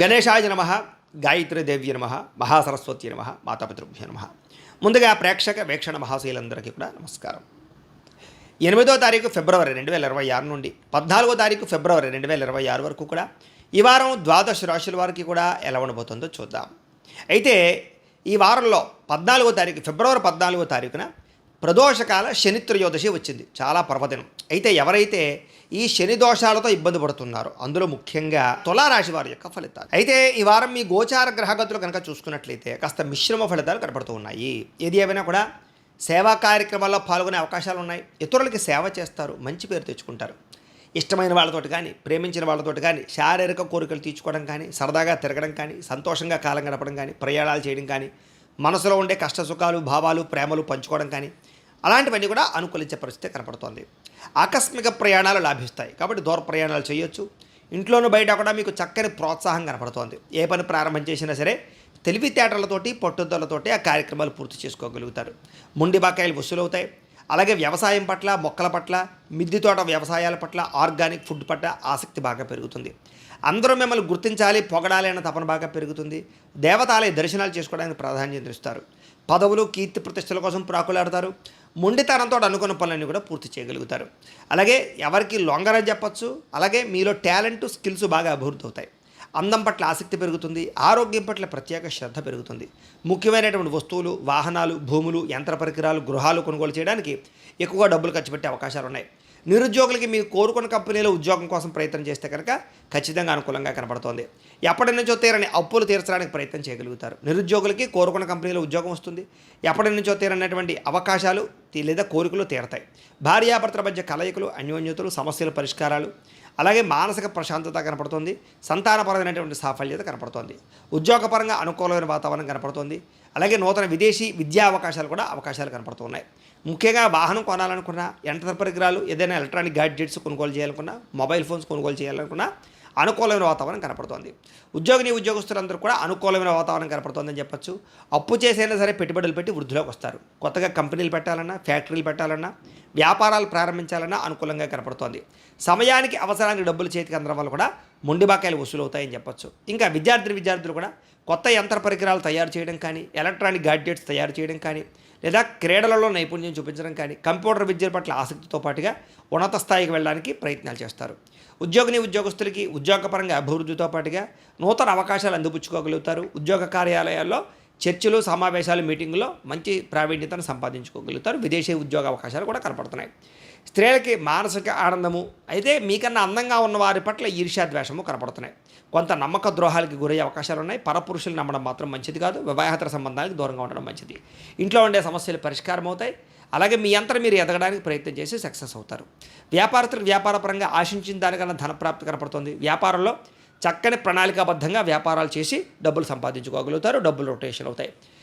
గణేశాయ నమ గాయత్రీదేవ్య నమ మహాసరస్వతి నమ మాతాపితృభ్య నమ. ముందుగా ప్రేక్షక వీక్షణ మహాశీలందరికీ కూడా నమస్కారం. ఎనిమిదో తారీఖు ఫిబ్రవరి రెండు వేల ఇరవై ఆరు నుండి పద్నాలుగో తారీఖు ఫిబ్రవరి రెండు వేల ఇరవై ఆరు వరకు కూడా ఈ వారం ద్వాదశ రాశుల వారికి కూడా ఎలా ఉండబోతుందో చూద్దాం. అయితే ఈ వారంలో పద్నాలుగో తారీఖు ఫిబ్రవరి పద్నాలుగో తారీఖున ప్రదోషకాల శని త్రయోదశి వచ్చింది. చాలా పర్వదినం. అయితే ఎవరైతే ఈ శని దోషాలతో ఇబ్బంది పడుతున్నారో అందులో ముఖ్యంగా తులారాశి వారి యొక్క ఫలితాలు. అయితే ఈ వారం మీ గోచార గ్రహగతులు కనుక చూసుకున్నట్లయితే కాస్త మిశ్రమ ఫలితాలు కనపడుతూ ఉన్నాయి. ఏది ఏమైనా కూడా సేవా కార్యక్రమాల్లో పాల్గొనే అవకాశాలు ఉన్నాయి. ఇతరులకి సేవ చేస్తారు మంచి పేరు తెచ్చుకుంటారు. ఇష్టమైన వాళ్ళతోటి కానీ ప్రేమించిన వాళ్ళతోటి కానీ శారీరక కోరికలు తీర్చుకోవడం కానీ సరదాగా తిరగడం కానీ సంతోషంగా కాలం గడపడం కానీ ప్రయాణాలు చేయడం కానీ మనసులో ఉండే కష్ట సుఖాలు భావాలు ప్రేమలు పంచుకోవడం కానీ అలాంటివన్నీ కూడా అనుకూలించే పరిస్థితి కనపడుతోంది. ఆకస్మిక ప్రయాణాలు లాభిస్తాయి. కాబట్టి దూర ప్రయాణాలు చేయొచ్చు. ఇంట్లోనూ బయట కూడా మీకు చక్కని ప్రోత్సాహం కనపడుతోంది. ఏ పని ప్రారంభం చేసినా సరే తెలివితేటలతోటి పట్టుదలతోటి ఆ కార్యక్రమాలు పూర్తి చేసుకోగలుగుతారు. ముండి బకాయిలు వసూలవుతాయి. అలాగే వ్యవసాయం పట్ల మొక్కల పట్ల మిద్ది తోట వ్యవసాయాల పట్ల ఆర్గానిక్ ఫుడ్ పట్ల ఆసక్తి బాగా పెరుగుతుంది. అందరూ మిమ్మల్ని గుర్తించాలి పొగడాలి అన్న తపన బాగా పెరుగుతుంది. దేవతాలయ దర్శనాలు చేసుకోవడానికి ప్రాధాన్యత ఇస్తారు పదవులు కీర్తి ప్రతిష్టల కోసం ప్రాకులాడతారు. మొండితనంతో అనుకున్న పనులన్నీ కూడా పూర్తి చేయగలుగుతారు. అలాగే ఎవరికి లొంగరని చెప్పచ్చు అలాగే మీలో టాలెంట్ స్కిల్స్ బాగా అభివృద్ధి అవుతాయి. అందం పట్ల ఆసక్తి పెరుగుతుంది ఆరోగ్యం పట్ల ప్రత్యేక శ్రద్ధ పెరుగుతుంది. ముఖ్యమైనటువంటి వస్తువులు వాహనాలు భూములు యంత్ర పరికరాలు గృహాలు కొనుగోలు చేయడానికి ఎక్కువగా డబ్బులు ఖర్చు పెట్టే అవకాశాలు ఉన్నాయి నిరుద్యోగులకి మీరు కోరుకున్న కంపెనీలో ఉద్యోగం కోసం ప్రయత్నం చేస్తే కనుక ఖచ్చితంగా అనుకూలంగా కనబడుతోంది. ఎప్పటి నుంచో తీరని అప్పులు తీర్చడానికి ప్రయత్నం చేయగలుగుతారు. నిరుద్యోగులకి కోరుకున్న కంపెనీలో ఉద్యోగం వస్తుంది. ఎప్పటి నుంచో తీరనటువంటి అవకాశాలు లేదా కోరికలు తీరతాయి. భార్యాభర్తల మధ్య కలయికలు అన్యోన్యతలు సమస్యల పరిష్కారాలు అలాగే మానసిక ప్రశాంతత కనపడుతుంది సంతానపరమైనటువంటి సాఫల్యత కనపడుతోంది ఉద్యోగపరంగా అనుకూలమైన వాతావరణం కనపడుతోంది అలాగే నూతన విదేశీ విద్యా అవకాశాలు కూడా అవకాశాలు కనపడుతున్నాయి. ముఖ్యంగా వాహనం కొనాలనుకున్నా యంత్ర పరికరాలు ఏదైనా ఎలక్ట్రానిక్ గ్యాడ్జెట్స్ కొనుగోలు చేయాలనుకున్నా మొబైల్ ఫోన్స్ కొనుగోలు చేయాలనుకున్నా అనుకూలమైన వాతావరణం కనపడుతోంది. ఉద్యోగిని ఉద్యోగస్తులందరూ కూడా అనుకూలమైన వాతావరణం కనపడుతోందని చెప్పొచ్చు. అప్పు చేసైనా సరే పెట్టుబడులు పెట్టి వృద్ధిలోకి వస్తారు. కొత్తగా కంపెనీలు పెట్టాలన్నా ఫ్యాక్టరీలు పెట్టాలన్నా వ్యాపారాలు ప్రారంభించాలన్నా అనుకూలంగా కనపడుతోంది. సమయానికి అవసరానికి డబ్బులు చేతికి అందడం వల్ల కూడా మొండిబాకాయలు వసూలవుతాయని చెప్పొచ్చు. ఇంకా విద్యార్థి విద్యార్థులు కూడా కొత్త యంత్ర పరికరాలు తయారు చేయడం కానీ ఎలక్ట్రానిక్ గాడ్జెట్స్ తయారు చేయడం కానీ లేదా క్రీడలలో నైపుణ్యం చూపించడం కానీ కంప్యూటర్ విద్య పట్ల ఆసక్తితో పాటుగా ఉన్నత స్థాయికి వెళ్ళడానికి ప్రయత్నాలు చేస్తారు. ఉద్యోగిని ఉద్యోగస్తులకి ఉద్యోగపరంగా అభివృద్ధితో పాటుగా నూతన అవకాశాలు అందిపుచ్చుకోగలుగుతారు. ఉద్యోగ కార్యాలయాల్లో చర్చలు సమావేశాలు మీటింగ్లో మంచి ప్రావీణ్యతను సంపాదించుకోగలుగుతారు. విదేశీ ఉద్యోగ అవకాశాలు కూడా కనపడుతున్నాయి. స్త్రీలకి మానసిక ఆనందము అయితే మీకన్నా అందంగా ఉన్న వారి పట్ల ఈర్ష్యాద్వేషము కనపడుతున్నాయి. కొంత నమ్మక ద్రోహాలకి గురయ్యే అవకాశాలు ఉన్నాయి. పరపురుషులు నమ్మడం మాత్రం మంచిది కాదు. వివాహేతర సంబంధాలకు దూరంగా ఉండడం మంచిది. ఇంట్లో ఉండే సమస్యలు పరిష్కారం అవుతాయి అలాగే మీ అంతరం మీరు ఎదగడానికి ప్రయత్నం చేసి సక్సెస్ అవుతారు. వ్యాపారస్తులు వ్యాపారపరంగా ఆశించిన దానికన్నా ధనప్రాప్తి కనపడుతుంది. వ్యాపారంలో చక్కని ప్రణాళికాబద్ధంగా వ్యాపారాలు చేసి డబ్బులు సంపాదించుకోగలుగుతారు డబ్బులు రొటేషన్ అవుతాయి.